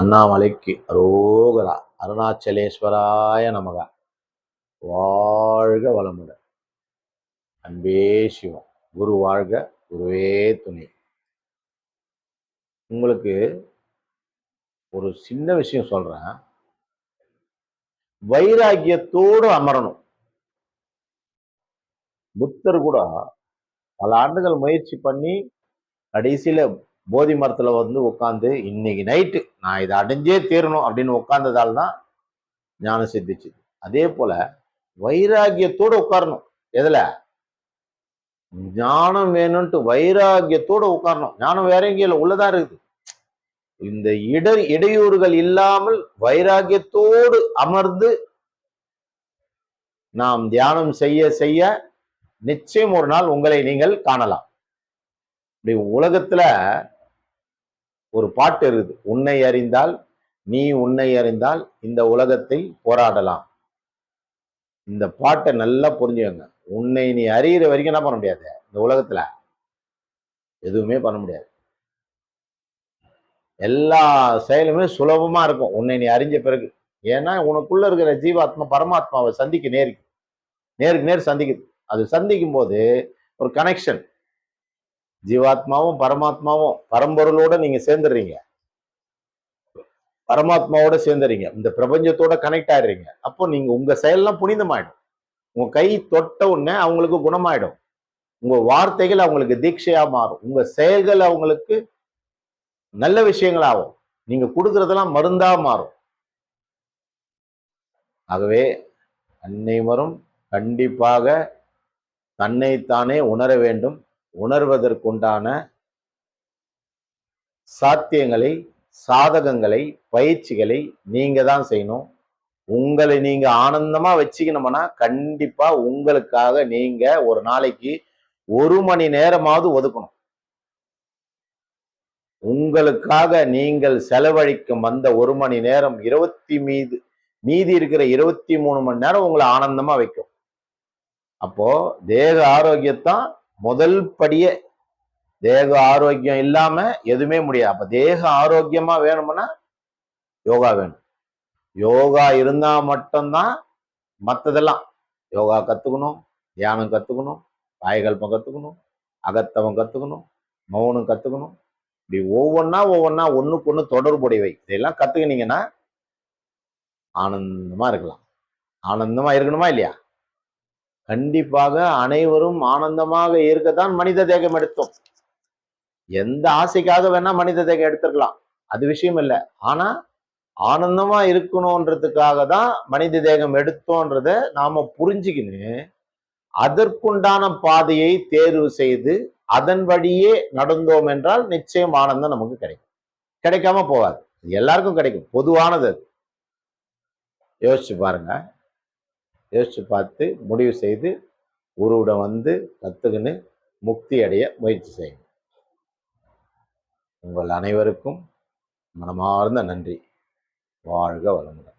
அண்ணாமலைக்கு அரோகரா. அருணாச்சலேஸ்வராய நமக. வாழ்க வளமுடன். அன்பே சிவம். குரு வாழ்க குருவே துணை. உங்களுக்கு ஒரு சின்ன விஷயம் சொல்றேன். வைராக்கியத்தோடு அமரணும். புத்தர் கூட பல ஆண்டுகள் முயற்சி பண்ணி கடைசியில போதி மரத்துல வந்து உட்காந்து இன்னைக்கு நைட்டு நான் இதை அடைஞ்சே தீரணும் அப்படின்னு உட்கார்ந்ததால் தான் ஞானம் சித்திச்சு அதே போல வைராகியத்தோடு உட்காரணும் எதுல? ஞானம் வேணும்ட்டு வைராகியத்தோடு உட்காரணும் ஞானம் வேற எங்கேயும் உள்ளதா இருக்குது. இந்த இட இடையூறுகள் இல்லாமல் வைராகியத்தோடு அமர்ந்து நாம் தியானம் செய்ய செய்ய நிச்சயம் ஒரு நாள் உங்களை நீங்கள் காணலாம். இப்படி உலகத்துல ஒரு பாட்டு இருக்குது உன்னை அறிந்தால் நீ உன்னை அறிந்தால் இந்த உலகத்தை போராடலாம். இந்த பாட்டை நல்லா புரிஞ்சுக்கங்க. உன்னை நீ அறிகிற வரைக்கும் என்ன பண்ண முடியாது? இந்த உலகத்துல எதுவுமே பண்ண முடியாது. எல்லா செயலுமே சுலபமா இருக்கும். உன்னை நீ அறிஞ்ச பிறகு. ஏன்னா உனக்குள்ள இருக்கிற ஜீவாத்மா பரமாத்மாவை சந்திக்க நேருக்கு நேருக்கு நேர் சந்திக்குது. அது சந்திக்கும் போது ஒரு கனெக்ஷன் ஜீவாத்மாவும் பரமாத்மாவும் பரம்பொருளோட நீங்க சேர்ந்துடுறீங்க பரமாத்மாவோட சேர்ந்துறீங்க. இந்த பிரபஞ்சத்தோட கனெக்ட் ஆயிடுறீங்க. அப்போ நீங்க உங்க செயல்லாம் புனிதமாயிடும். உங்க கை தொட்ட உடனே அவங்களுக்கு குணமாயிடும். உங்க வார்த்தைகள் அவங்களுக்கு தீட்சையா மாறும். உங்க செயல்கள் அவங்களுக்கு நல்ல விஷயங்களாகும். நீங்க கொடுக்கறதெல்லாம் மருந்தா மாறும். ஆகவே அன்னைவரும் கண்டிப்பாக தன்னைத்தானே உணர வேண்டும். உணர்வதற்குண்டான சாத்தியங்களை சாதகங்களை பயிற்சிகளை நீங்க தான் செய்யணும். உங்களை நீங்க ஆனந்தமா வச்சுக்கணும்னா கண்டிப்பா உங்களுக்காக நீங்க ஒரு நாளைக்கு ஒரு மணி நேரமாவது ஒதுக்கணும். உங்களுக்காக நீங்கள் செலவழிக்கும் வந்த ஒரு மணி நேரம் இருபத்தி மீது மீதி இருக்கிற இருபத்தி மூணு மணி நேரம் உங்களை ஆனந்தமா வைக்கும். அப்போ தேக ஆரோக்கியத்தான் முதல் படியே தேக ஆரோக்கியம் இல்லாம எதுவுமே முடியாது. அப்ப தேக ஆரோக்கியமா வேணும்னா யோகா வேணும். யோகா இருந்தா மட்டும்தான் மற்றதெல்லாம் யோகா கத்துக்கணும் தியானம் கத்துக்கணும் காயகல்பம் கத்துக்கணும் அகத்தவம் கத்துக்கணும் மௌனம் கத்துக்கணும். இப்படி ஒவ்வொன்றா ஒவ்வொன்றா ஒன்றுக்கு ஒன்று தொடர்புடையவை இதெல்லாம் கத்துக்கினீங்கன்னா ஆனந்தமா இருக்கலாம். ஆனந்தமா இருக்கணுமா இல்லையா? கண்டிப்பாக அனைவரும் ஆனந்தமாக இருக்கத்தான் மனித தேகம் எடுத்தோம். எந்த ஆசைக்காக வேணா மனித தேகம் எடுத்துக்கலாம் அது விஷயம் இல்லை. ஆனா ஆனந்தமா இருக்கணும்ன்றதுக்காக தான் மனித தேகம் எடுத்தோன்றத நாம புரிஞ்சுக்கின்னு அதற்குண்டான பாதையை தேர்வு செய்து அதன் வழியே நடந்தோம் என்றால் நிச்சயம் ஆனந்தம் நமக்கு கிடைக்கும். கிடைக்காம போகாது. எல்லாருக்கும் கிடைக்கும். பொதுவானது அது. யோசிச்சு பாருங்க. யோசிச்சு பார்த்து முடிவு செய்து குருவிடம் வந்து கற்றுக்கின்னு முக்தி அடைய முயற்சி செய்யணும் உங்கள் அனைவருக்கும் மனமார்ந்த நன்றி. வாழ்க வளமுடன்.